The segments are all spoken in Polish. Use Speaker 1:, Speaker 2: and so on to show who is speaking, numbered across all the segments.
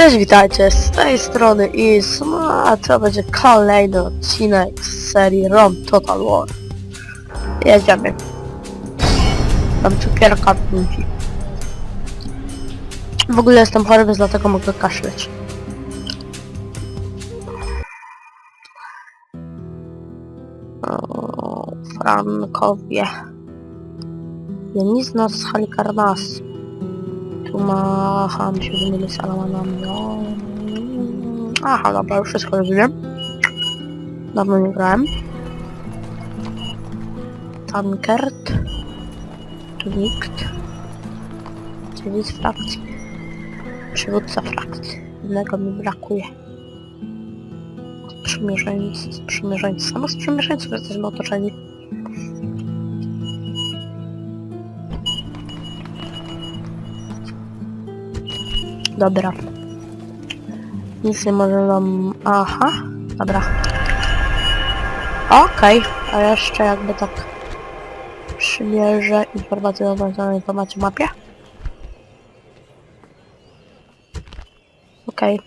Speaker 1: Cześć, witajcie z tej strony i a to będzie kolejny odcinek z serii ROM Total War. Jedziemy. Mam cukierka buzi. W ogóle jestem chory, więc dlatego mogę kaszleć. Frankowie. Janizna z Halikarnas. Macham się innymi salamanami. No. Aha, dobra, już wszystko rozumiem. Dawno nie grałem. Tankert. Tu nikt. Czyli z frakcji. Przywódca frakcji. Jednego mi brakuje. Sprzymierzeńcy, sprzymierzeńcy. Samo sprzymierzeńców jesteśmy otoczeni. Dobra. Nic nie może nam... Aha. Dobra. Okej. A jeszcze jakby tak... Przymierzę informacje o obrazowanej informacji mapie. Okej.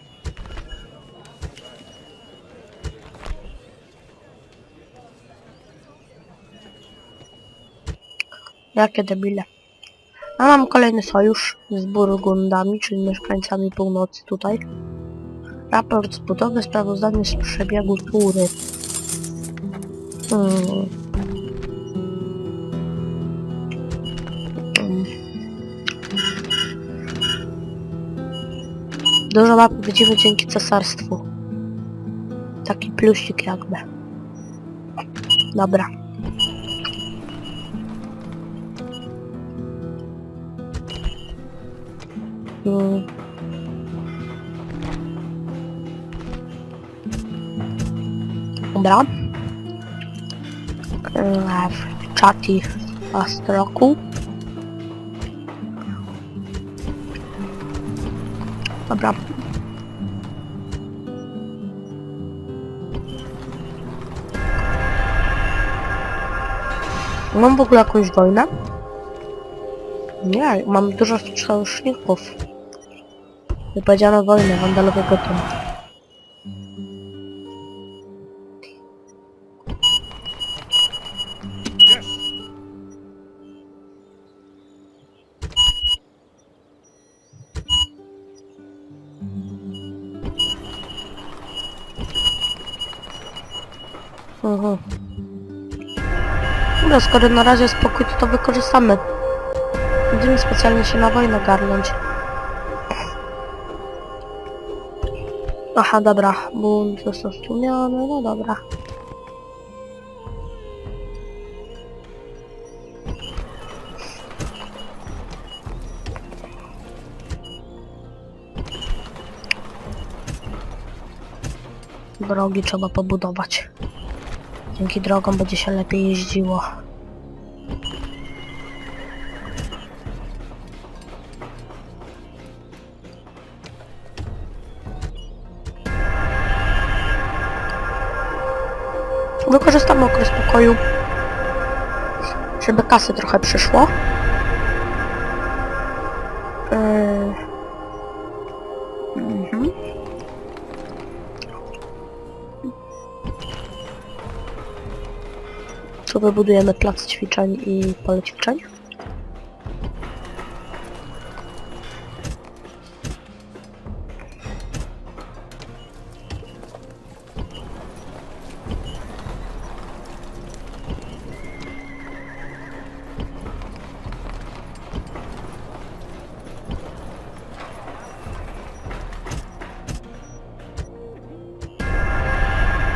Speaker 1: Jakie debile. A mam kolejny sojusz z Burgundami, czyli mieszkańcami północy tutaj. Raport z budowy, sprawozdanie z przebiegu tury. Hmm. Dużo map widzimy dzięki cesarstwu. Taki plusik jakby. Dobra. Hmm. Dobra. Eee, W czati Astroku. Dobra. Mam w ogóle jakąś wojnę? Nie, mam dużo sojuszników. Wypowiedziano wojnę, wandalowie gotowi. Mhm. No skoro na razie spokój, to to wykorzystamy. Będziemy specjalnie się na wojnę garnąć. Aha, dobra. Bunt został stłumiony, no dobra. Drogi trzeba pobudować. Dzięki drogom będzie się lepiej jeździło. Wykorzystamy okres pokoju, żeby kasy trochę przyszło. Yy. Mhm. Wybudujemy plac ćwiczeń i pole ćwiczeń.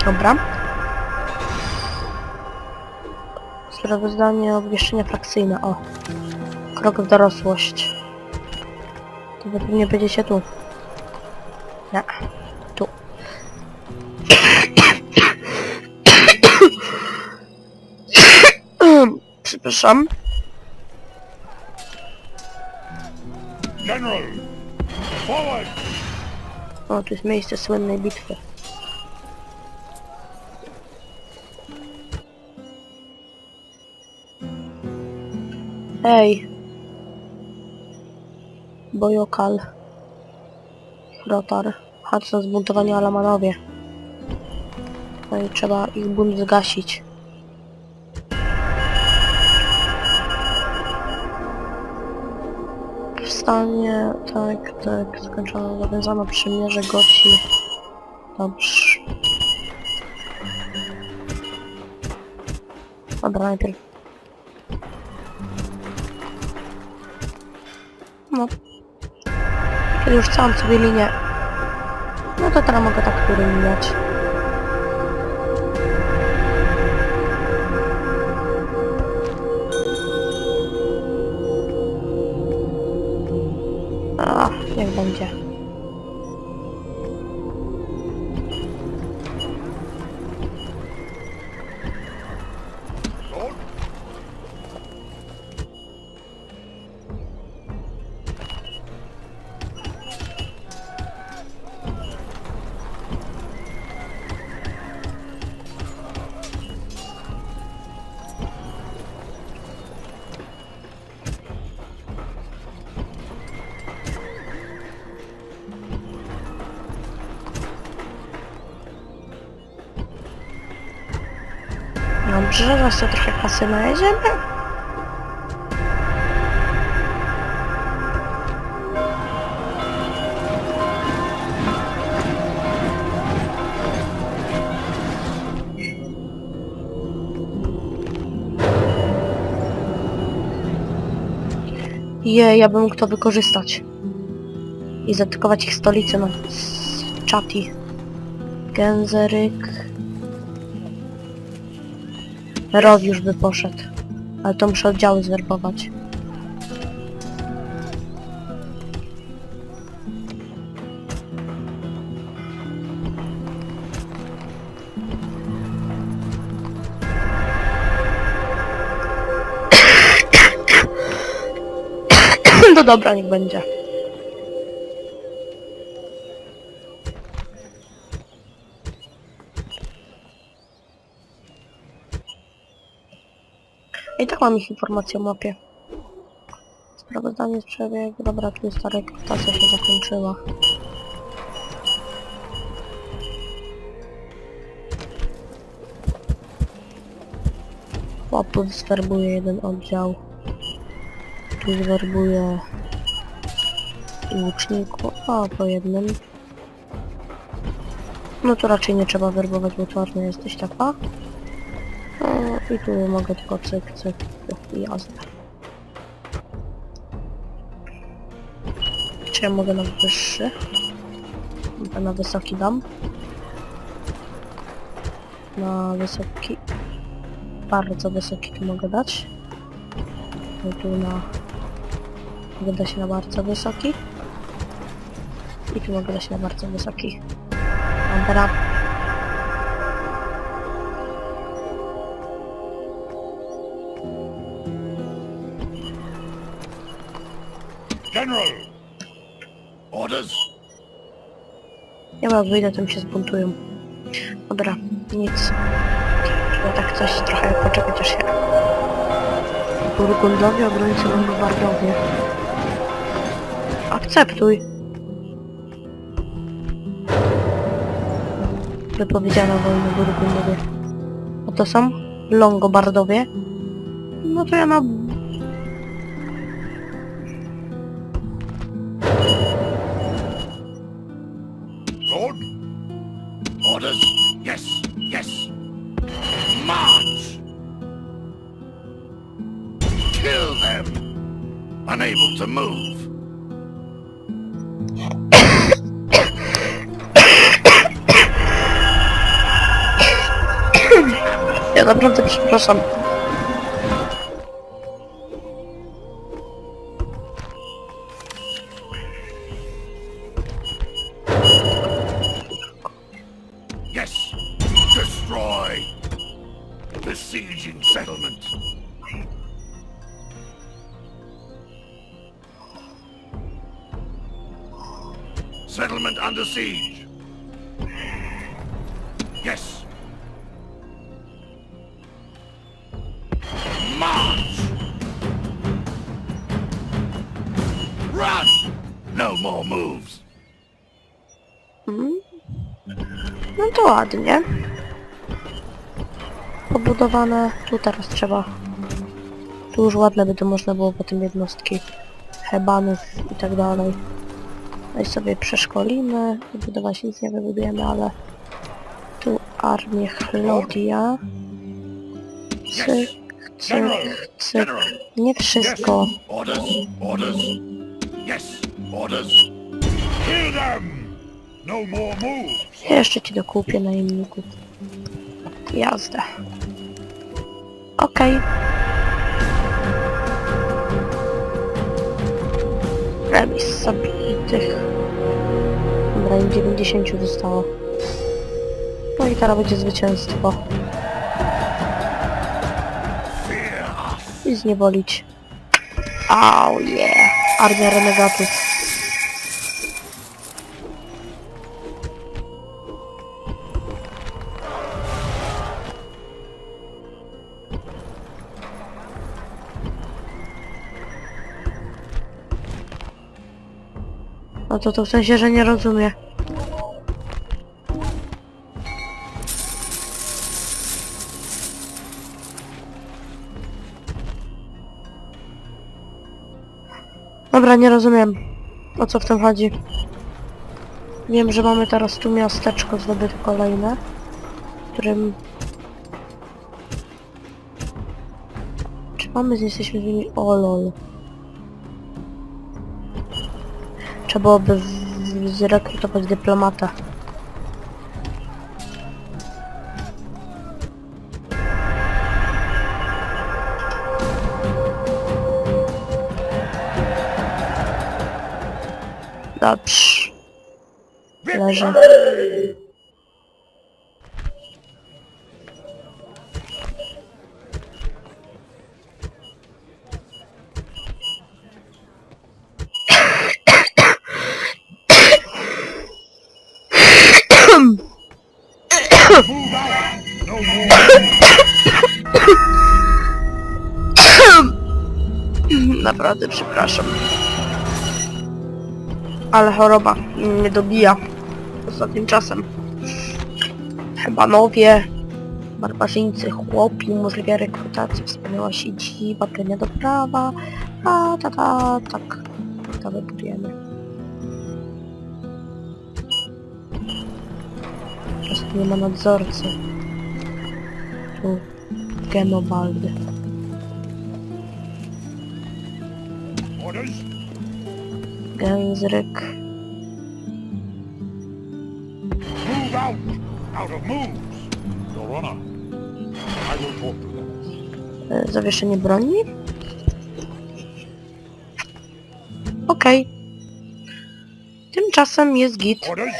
Speaker 1: Dobra. Sprawozdanie obwieszczenia frakcyjne. O. Krok w dorosłość. To pewnie będziecie tu. Nie. Tu. Przepraszam.
Speaker 2: General! Forward!
Speaker 1: O, tu jest miejsce słynnej bitwy. Ej. Bojokal. Rotar. Hudson zbuntowani Alamanowie. No i trzeba ich bunt zgasić. Wstanie, tak, tak, skończono, zawiązano przymierze Goci. Dobrze. Dobra, najpierw. No. Kiedy już całą sobie linię. No to teraz mogę tak tury mijać. Dobrze, zaraz to trochę kasy najedziemy. Je, ja bym mógł to wykorzystać. I zaatakować ich stolicę na s- Chati. Genzeryk. Rod już by poszedł. Ale to muszę oddziały zwerbować. No dobra, niech będzie. I tak mam ich informację o mapie. Sprawozdanie z przebiegu. Dobra, tu jest ta rekrutacja się zakończyła. Chłopów zwerbuje jeden oddział. Tu zwerbuje łuczników. O, po jednym. No to raczej nie trzeba werbować, bo czarny jesteś taka. No i tu mogę tylko cyk, cyk, i jazdę. Czy ja mogę na wyższy? Na wysoki dam. Na wysoki... Bardzo wysoki tu mogę dać. No tu na... Mogę dać na bardzo wysoki. I tu mogę dać na bardzo wysoki. Dobra.
Speaker 2: General! Orders?
Speaker 1: Jak wyjdę, to mi się zbuntują. Dobra, nic. Trzeba tak coś trochę poczekać aż się... Burgundowie, obrońcy Longobardowie. Akceptuj. Wypowiedziano wojnę Burgundowie. A to są Longobardowie? No to ja na...
Speaker 2: Unable to move.
Speaker 1: Ja naprawdę przepraszam.
Speaker 2: More moves.
Speaker 1: No to ładnie. Pobudowane. Tu teraz trzeba. Tu już ładne by to można było potem jednostki hebanów i tak dalej. No i sobie przeszkolimy. Wybudować nic nie wybudujemy, ale tu armię Chlodia. Cyk, cyk, cyk. Nie wszystko.
Speaker 2: Orders. Orders. Yes. Orders. Kill them. No more moves.
Speaker 1: Jeszcze ci dokupię najemników. Jazda. Okej. Remis zabitych. Dobra, im 90 zostało. No i teraz będzie zwycięstwo. I zniewolić. Au yeah. Armia renegatów. No to to w sensie, że nie rozumie. Dobra, nie rozumiem o co w tym chodzi. Wiem, że mamy teraz tu miasteczko zdobyte kolejne, w którym... Czy mamy, jesteśmy z nimi... O lol. Trzeba byłoby zrekrutować dyplomata. Dobrze. Leży. Naprawdę przepraszam. Ale choroba mnie dobija ostatnim czasem. Hebanowie, barbarzyńcy, chłopi, umożliwia rekrutację, wspaniała siedziba, premia do prawa, a ta ta, tak, to wybudujemy. Po prostu nie ma nadzorcy. Tu Genobaldy. Gęzryk.
Speaker 2: Move out. Out of moves. Your Honor. I will talk to them.
Speaker 1: E, Zawieszenie broni? Okej. Tymczasem jest git.
Speaker 2: Orders.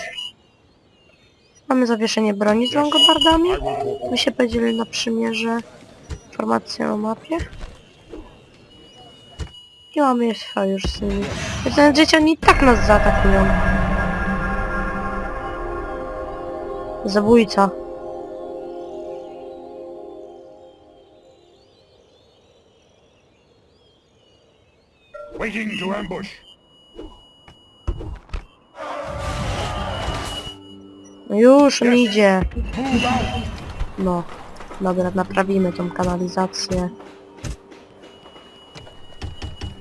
Speaker 1: Mamy zawieszenie broni z Longobardami. My się podzielili na przymierze. Informacje o mapie. I mamy jest sojusz z nimi. Nawet dzieci oni i tak nas zaatakują. Zabójca.
Speaker 2: Waiting to ambush.
Speaker 1: Już on idzie. No, dobra, naprawimy tą kanalizację.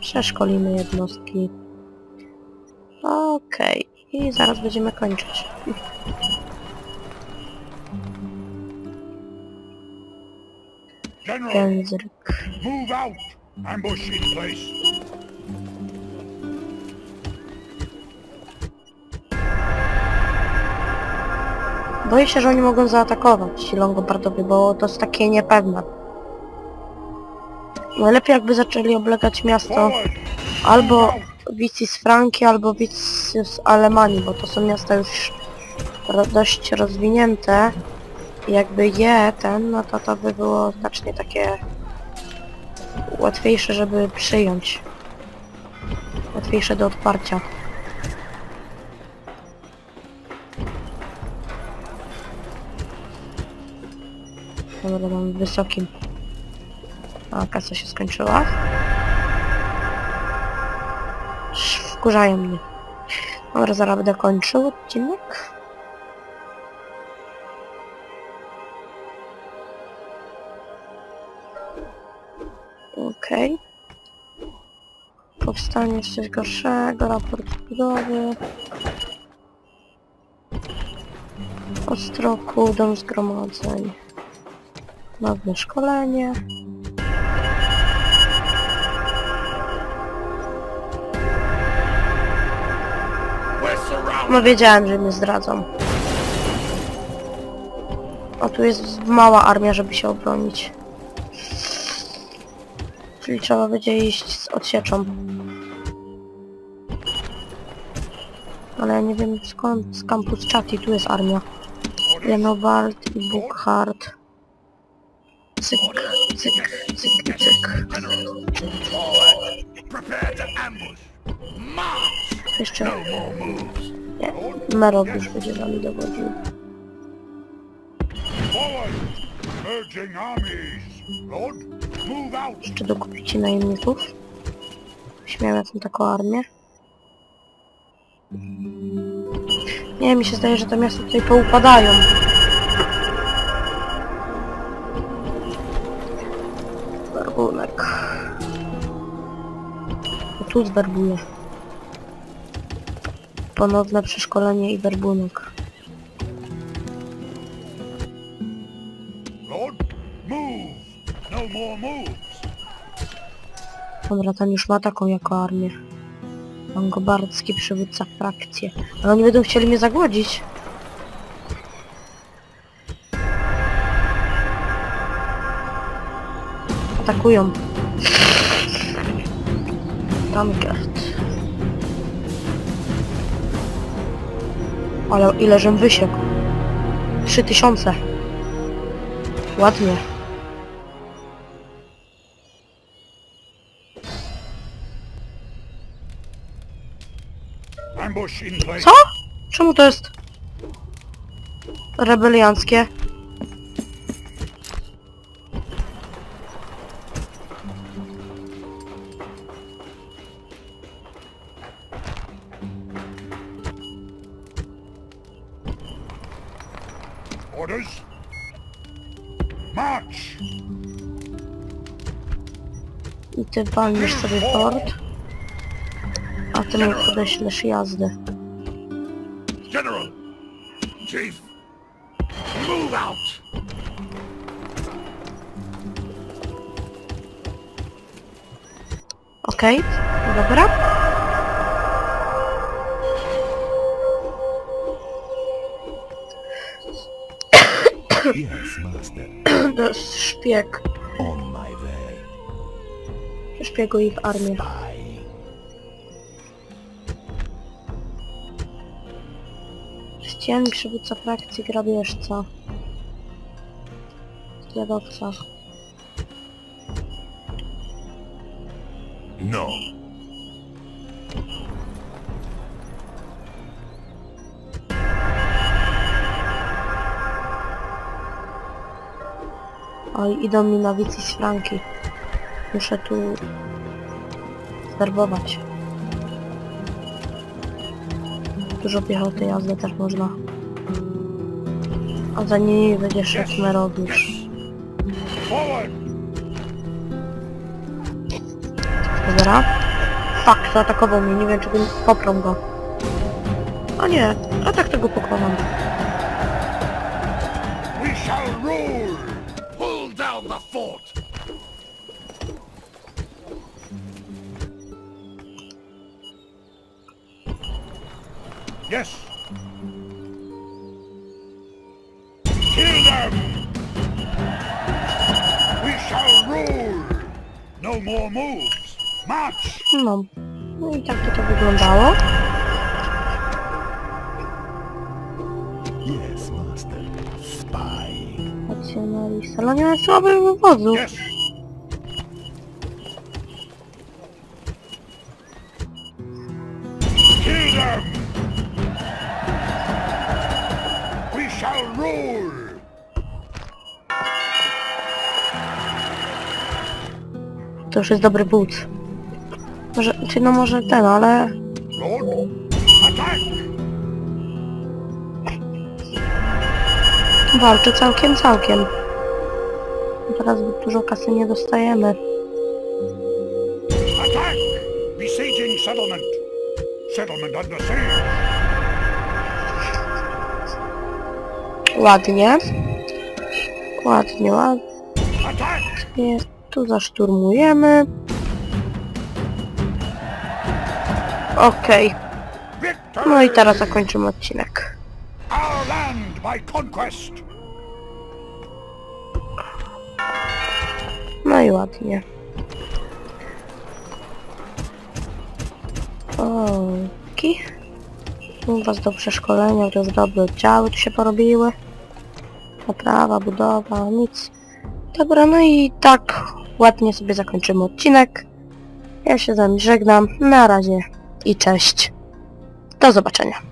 Speaker 1: Przeszkolimy jednostki. Okej, i zaraz będziemy kończyć.
Speaker 2: General.
Speaker 1: Język.
Speaker 2: Move out. Ambush in place.
Speaker 1: Boję się, że oni mogą zaatakować ci Longobardowie, bo to jest takie niepewne. Najlepiej jakby zaczęli oblegać miasto albo. Wici z Franki, albo Wici z Alemanii, bo to są miasta już dość rozwinięte. I jakby je ten, no to to by było znacznie takie łatwiejsze, żeby przyjąć. Łatwiejsze do odparcia. Dobra, mam wysokim. A kasa się skończyła. Wkurzają mnie. Dobra, zaraz będę kończył odcinek. Okej. Okay. Powstanie z coś gorszego, raport budowy. Ostroku, dom zgromadzeń. Nowe szkolenie. No wiedziałem, że mnie zdradzą. O, tu jest mała armia, żeby się obronić. Czyli trzeba będzie iść z odsieczą. Ale ja nie wiem skąd, z Campus Chati, tu jest armia. Lenowald i Bukhard. Cyk, cyk, cyk, cyk. Jeszcze. Nie. Merod już będzie nami dowodził. Jeszcze dokupicie najemników. Śmiałem tą taką armię. Nie, mi się zdaje, że te miasta tutaj poupadają. Werbunek. Tu zwerbuję. Ponowne przeszkolenie i werbunek.
Speaker 2: Move. No.
Speaker 1: Dobra, ten już ma taką jako armię. Longobardzki przywódca frakcji. Ale oni będą chcieli mnie zagłodzić. Atakują. Dankert. Ale ile żem wysiekł? Trzy tysiące. Ładnie. Co? Czemu to jest rebelianckie? Ty walniesz sobie fort. A ty mi podeślesz jazdę.
Speaker 2: General. Chief. Move out.
Speaker 1: Okej, dobra.
Speaker 3: Yes, master.
Speaker 1: To jest szpieg.
Speaker 3: On.
Speaker 1: Szpieguj ich armię. Ścienny przywódca frakcji grabieżca. Zwiadowca.
Speaker 3: No.
Speaker 1: Oj, idą mi z Franki. Muszę tu zwerbować. Dużo piechoty jazdy też można. A za nimi będzie szedł.
Speaker 2: Forward.
Speaker 1: Dobra. Fuck, zaatakował mnie, nie wiem czy go poprą go. A nie, a tak tego pokonam.
Speaker 2: We shall rule. Pull down the fort. Yes. Kill them. We shall rule. No more moves. March.
Speaker 1: No. No i tak to to wyglądało.
Speaker 3: Yes, master. Spying.
Speaker 1: Nacjonalista. Ale nie ma słabych wodzów.
Speaker 2: Yes. król!
Speaker 1: To już jest dobry but. Może, czy no może ten, ale... Walczy całkiem, całkiem. Teraz zbyt dużo kasy nie dostajemy. Attack!
Speaker 2: Besieging settlement! Settlement under siege!
Speaker 1: Ładnie. Ładnie, ładnie. Tu zaszturmujemy. Okej.
Speaker 2: Victory!
Speaker 1: No i teraz zakończymy odcinek. No i ładnie. Oki. U was do przeszkolenia, to już dobre oddziały tu się porobiły. Naprawa, budowa, nic. Dobra, no i tak ładnie sobie zakończymy odcinek. Ja się z wami żegnam. Na razie i cześć. Do zobaczenia.